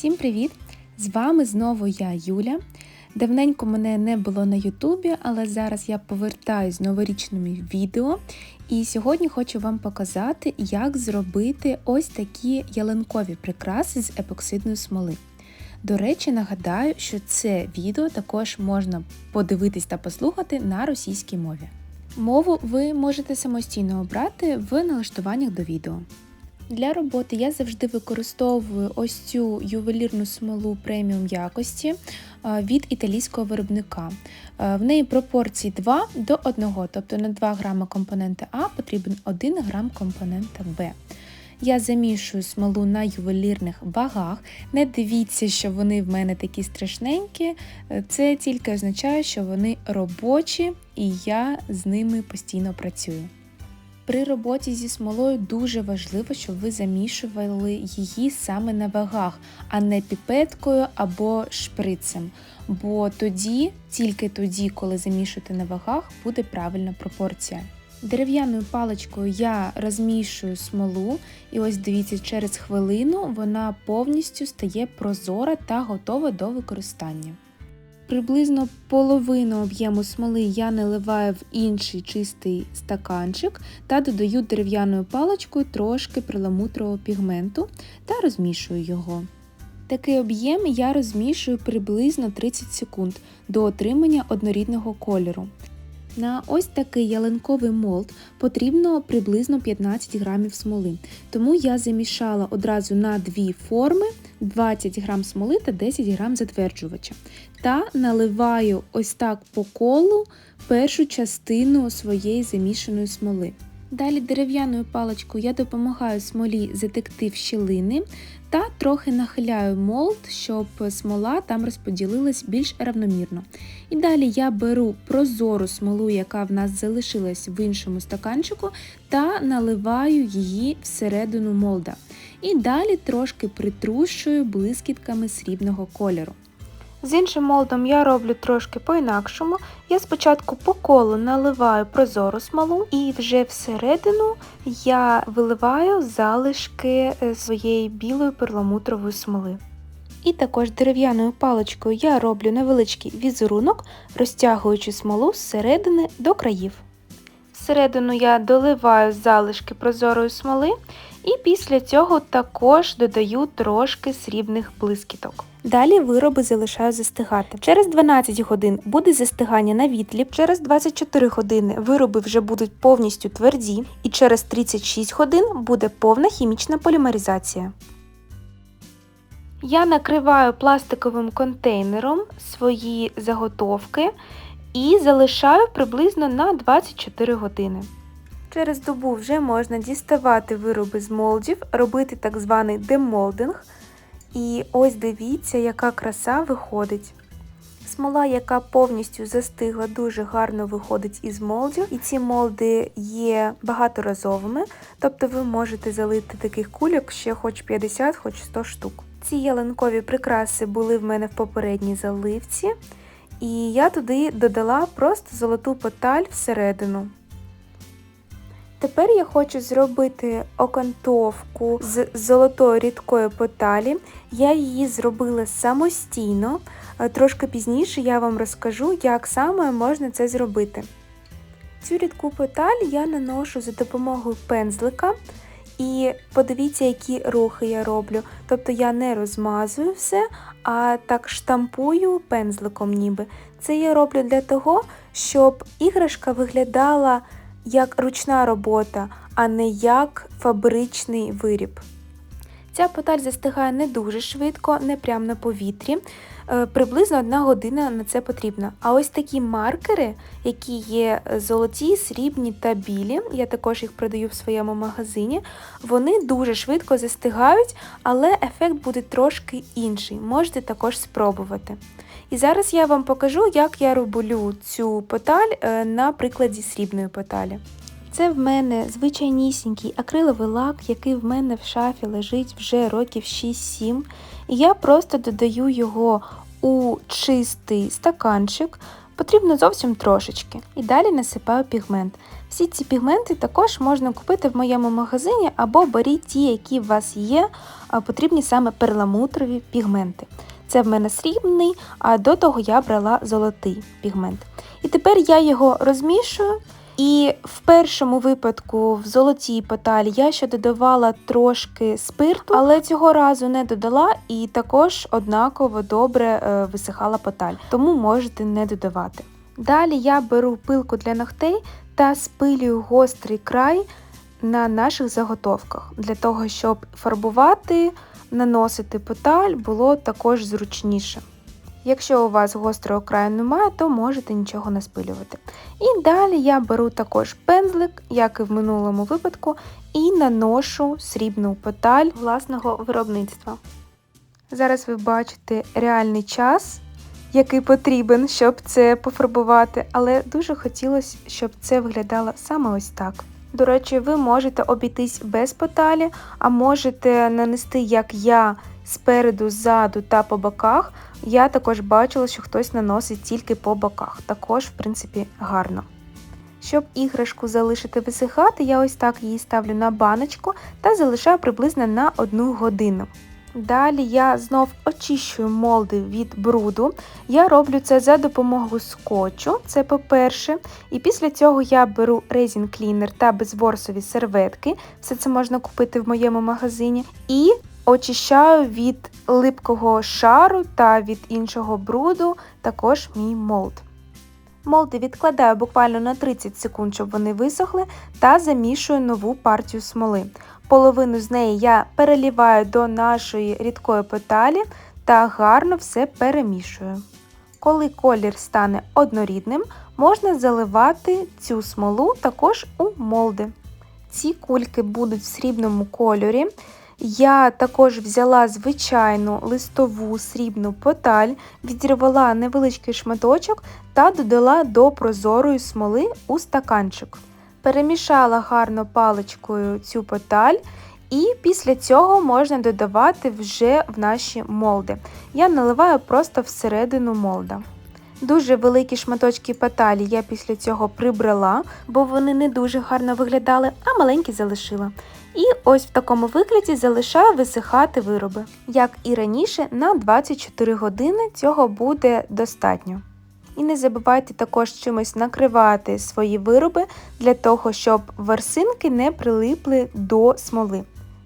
Всім привіт! З вами знову я, Юля. Давненько мене не було на Ютубі, але зараз я повертаюсь з новорічними відео. І сьогодні хочу вам показати, як зробити ось такі ялинкові прикраси з епоксидної смоли. До речі, нагадаю, що це відео також можна подивитись та послухати на російській мові. Мову ви можете самостійно обрати в налаштуваннях до відео. Для роботи я завжди використовую ось цю ювелірну смолу преміум якості від італійського виробника. В неї пропорції 2 до 1, тобто на 2 грама компонента А потрібен 1 грам компонента Б. Я замішую смолу на ювелірних вагах. Не дивіться, що вони в мене такі страшненькі, це тільки означає, що вони робочі і я з ними постійно працюю. При роботі зі смолою дуже важливо, щоб ви замішували її саме на вагах, а не піпеткою або шприцем. Бо тоді, тільки тоді, коли замішуєте на вагах, буде правильна пропорція. Дерев'яною паличкою я розмішую смолу, і ось дивіться, через хвилину вона повністю стає прозора та готова до використання. Приблизно половину об'єму смоли я наливаю в інший чистий стаканчик та додаю дерев'яною паличкою трошки приламутрового пігменту та розмішую його. Такий об'єм я розмішую приблизно 30 секунд до отримання однорідного кольору. На ось такий ялинковий молд потрібно приблизно 15 грамів смоли, тому я замішала одразу на дві форми 20 грам смоли та 10 грам затверджувача. Та наливаю ось так по колу першу частину своєї замішаної смоли. Далі дерев'яною паличкою я допомагаю смолі затекти в щілини та трохи нахиляю молд, щоб смола там розподілилась більш равномірно. І далі я беру прозору смолу, яка в нас залишилась в іншому стаканчику, та наливаю її всередину молда. І далі трошки притрушую блискітками срібного кольору. З іншим молдом я роблю трошки по-інакшому. Я спочатку по колу наливаю прозору смолу, і вже всередину я виливаю залишки е, своєї білої перламутрової смоли. І також дерев'яною паличкою я роблю невеличкий візерунок, розтягуючи смолу зсередини до країв. Всередину я доливаю залишки прозорої смоли і після цього також додаю трошки срібних блискіток. Далі вироби залишаю застигати. Через 12 годин буде застигання на вітлі, через 24 години вироби вже будуть повністю тверді, і через 36 годин буде повна хімічна полімеризація. Я накриваю пластиковим контейнером свої заготовки і залишаю приблизно на 24 години. Через добу вже можна діставати вироби з молдів, робити так званий демолдинг. І ось дивіться, яка краса виходить. Смола, яка повністю застигла, дуже гарно виходить із молдів. І ці молди є багаторазовими, тобто ви можете залити таких кульок ще хоч 50, хоч 100 штук. Ці ялинкові прикраси були в мене в попередній заливці, і я туди додала просто золоту поталь всередину. Тепер я хочу зробити окантовку з золотої рідкої поталі. Я її зробила самостійно. Е, трошки пізніше я вам розкажу, як саме можна це зробити. Цю рідку поталь я наношу за допомогою пензлика. І подивіться, які рухи я роблю. Тобто я не розмазую все, а так штампую пензликом ніби. Це я роблю для того, щоб іграшка виглядала як ручна робота, а не як фабричний виріб. Ця поталь застигає не дуже швидко, не прямо на повітрі. Е, приблизно одна година на це потрібна. А ось такі маркери, які є золоті, срібні та білі, я також їх продаю в своєму магазині, вони дуже швидко застигають, але ефект буде трошки інший. Можете також спробувати. І зараз я вам покажу, як я роблю цю поталь е, на прикладі срібної поталі. Це в мене звичайнісінький акриловий лак, який в мене в шафі лежить вже років 6-7. І я просто додаю його у чистий стаканчик, Потрібно зовсім трошечки. І далі насипаю пігмент. Всі ці пігменти також можна купити в моєму магазині або беріть ті, які у вас є, потрібні саме перламутрові пігменти. Це в мене срібний, а до того я брала золотий пігмент. І тепер я його розмішую. І в першому випадку в золотій поталі я ще додавала трошки спирту, але цього разу не додала і також однаково добре е, висихала поталь, тому можете не додавати. Далі я беру пилку для ногтей та спилюю гострий край на наших заготовках, для того, щоб фарбувати, наносити поталь було також зручніше. Якщо у вас гострого краю немає, то можете нічого не спилювати. І далі я беру також пензлик, як і в минулому випадку, і наношу срібну поталь власного виробництва. Зараз ви бачите реальний час, який потрібен, щоб це пофарбувати, але дуже хотілося, щоб це виглядало саме ось так. До речі, ви можете обійтись без поталі, а можете нанести, як я, спереду, ззаду та по боках. Я також бачила, що хтось наносить тільки по боках. Також, в принципі, гарно. Щоб іграшку залишити висихати, я ось так її ставлю на баночку та залишаю приблизно на 1 годину. Далі я знов очищую молди від бруду. Я роблю це за допомогою скотчу, це по-перше. І після цього я беру резін клінер та безворсові серветки, все це можна купити в моєму магазині. І очищаю від липкого шару та від іншого бруду також мій молд. Молди відкладаю буквально на 30 секунд, щоб вони висохли, та замішую нову партію смоли. Половину з неї я переліваю до нашої рідкої петалі та гарно все перемішую. Коли колір стане однорідним, можна заливати цю смолу також у молди. Ці кульки будуть в срібному кольорі. Я також взяла звичайну листову срібну поталь, відірвала невеличкий шматочок та додала до прозорої смоли у стаканчик. Перемішала гарно паличкою цю поталь, і після цього можна додавати вже в наші молди. Я наливаю просто всередину молда. Дуже великі шматочки паталі я після цього прибрала, бо вони не дуже гарно виглядали, а маленькі залишила. І ось в такому вигляді залишаю висихати вироби. Як і раніше, на 24 години цього буде достатньо. І не забувайте також чимось накривати свої вироби для того, щоб ворсинки не прилипли до смоли.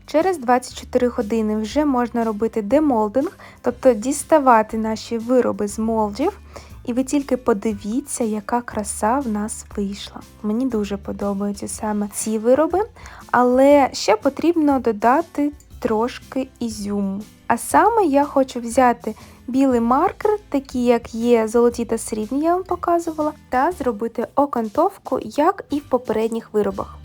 Через 24 години вже можна робити демолдинг, тобто діставати наші вироби з молдів. І ви тільки подивіться, яка краса в нас вийшла. Мені дуже подобаються саме ці вироби, але ще потрібно додати трошки ізюму. А саме я хочу взяти білий маркер, такий як є золоті та срібні, я вам показувала, та зробити окантовку, як і в попередніх виробах.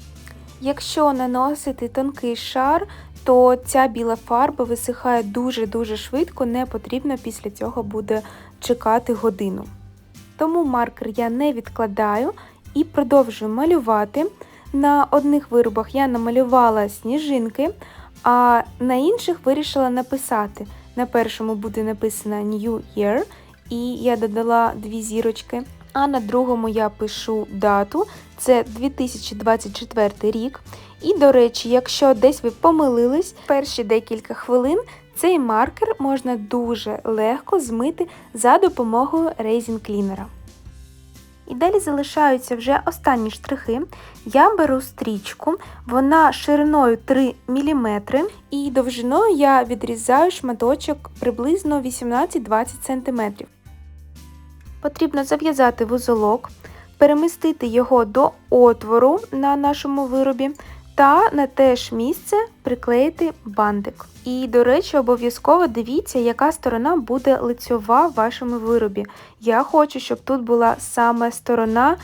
Якщо наносити тонкий шар, то ця біла фарба висихає дуже-дуже швидко, не потрібно після цього буде чекати годину. Тому маркер я не відкладаю і продовжую малювати. На одних виробах я намалювала сніжинки, а на інших вирішила написати. На першому буде написано New Year, і я додала дві зірочки. А на другому я пишу дату, це 2024 рік. І, до речі, якщо десь ви помилились, перші декілька хвилин цей маркер можна дуже легко змити за допомогою рейзін клінера. І далі залишаються вже останні штрихи. Я беру стрічку, вона шириною 3 мм, і довжиною я відрізаю шматочок приблизно 18-20 см. Потрібно зав'язати вузолок, перемістити його до отвору на нашому виробі та на те ж місце приклеїти бантик. І, до речі, обов'язково дивіться, яка сторона буде лицьова в вашому виробі. Я хочу, щоб тут була саме сторона,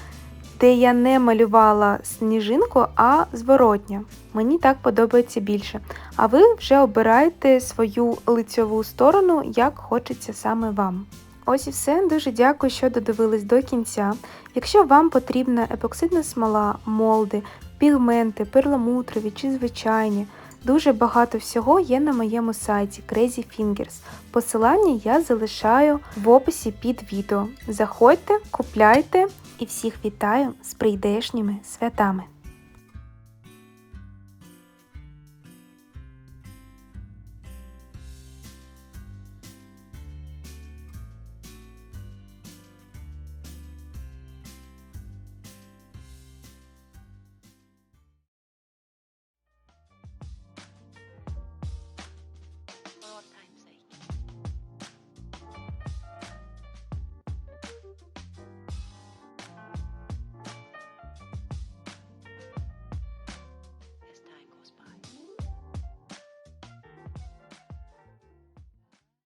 де я не малювала сніжинку, а зворотня. Мені так подобається більше. А ви вже обираєте свою лицьову сторону, як хочеться саме вам. Ось і все. Дуже дякую, що додивились до кінця. Якщо вам потрібна епоксидна смола, молди, пігменти, перламутрові чи звичайні, Дуже багато всього є на моєму сайті Crazy Fingers. Посилання я залишаю в описі під відео. Заходьте, купляйте і всіх вітаю з прийдешніми святами!